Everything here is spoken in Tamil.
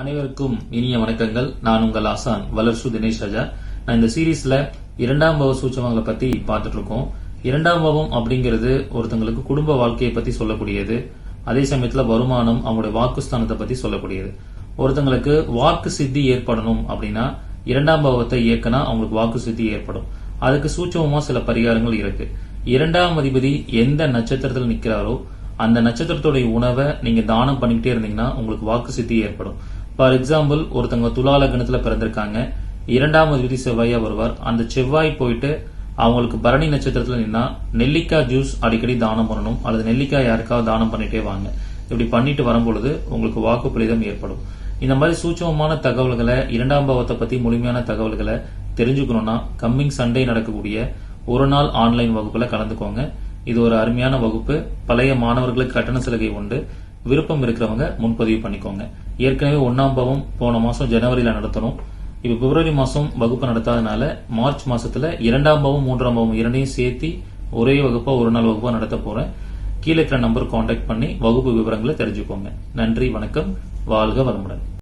அனைவருக்கும் இனிய வணக்கங்கள். நான் உங்கள் ஆசான் வளர்சு தினேஷ் ராஜா. நான் இந்த சீரீஸ்ல இரண்டாம் பவ சூச்சகங்களை பத்தி பார்த்துட்டு இருக்கோம் இரண்டாம் பவம் அப்படிங்கிறது ஒருத்தங்களுக்கு குடும்ப வாழ்க்கையை பத்தி சொல்லக்கூடியது. அதே சமயத்துல வருமானம் அவங்களுடைய வாக்குஸ்தானத்தை பத்தி சொல்லக்கூடியது. ஒருத்தங்களுக்கு வாக்கு சித்தி ஏற்படணும் அப்படின்னா இரண்டாம் பாவத்தை இயக்கினா அவங்களுக்கு வாக்கு சித்தி ஏற்படும். அதுக்கு சூட்சமமா சில பரிகாரங்கள் இருக்கு. இரண்டாம் அதிபதி எந்த நட்சத்திரத்தில் நிக்கிறாரோ அந்த நட்சத்திரத்துடைய உணவை நீங்க தானம் பண்ணிக்கிட்டே இருந்தீங்கன்னா உங்களுக்கு வாக்கு சித்தி ஏற்படும். ஃபார் எக்ஸாம்பிள் ஒருத்தவங்க துலா லக்னத்துல பிறந்திருக்காங்க. இரண்டாம் அதிபதி செவ்வாயா வருவார். அந்த செவ்வாய் போயிட்டு அவங்களுக்கு பரணி நட்சத்திரத்துல நின்னா நெல்லிக்காய் ஜூஸ் அடிக்கடி தானம் பண்ணணும். அல்லது நெல்லிக்காய் யாருக்காவது தானம் பண்ணிட்டே வாங்க. இப்படி பண்ணிட்டு வரும்பொழுது உங்களுக்கு வாக்கு ஏற்படும். இந்த மாதிரி சூட்சமமான தகவல்களை இரண்டாம் பாவத்தை பத்தி முழுமையான தகவல்களை தெரிஞ்சுக்கணும்னா கம்மிங் சண்டே நடக்கக்கூடிய ஒரு நாள் ஆன்லைன் வகுப்புல கலந்துக்கோங்க. இது ஒரு அருமையான வகுப்பு. பழைய மாணவர்களுக்கு கட்டண சலுகை உண்டு. விருப்பம் இருக்கிறவங்க முன்பதிவு பண்ணிக்கோங்க. ஏற்கனவே ஒன்னாம் பாவம் போன மாசம் ஜனவரியில நடத்தணும். இப்ப பிப்ரவரி மாசம் வகுப்பு நடத்தாதனால மார்ச் மாசத்துல இரண்டாம் பாவம் மூன்றாம் பாவம் இரண்டையும் சேர்த்து ஒரே வகுப்பா ஒரு நாள் வகுப்பா நடத்த போறேன். கீழே இருக்கிற நம்பர் காண்டாக்ட் பண்ணி வகுப்பு விவரங்களை தெரிஞ்சுக்கோங்க. நன்றி வணக்கம். வாழ்க வளமுடன்.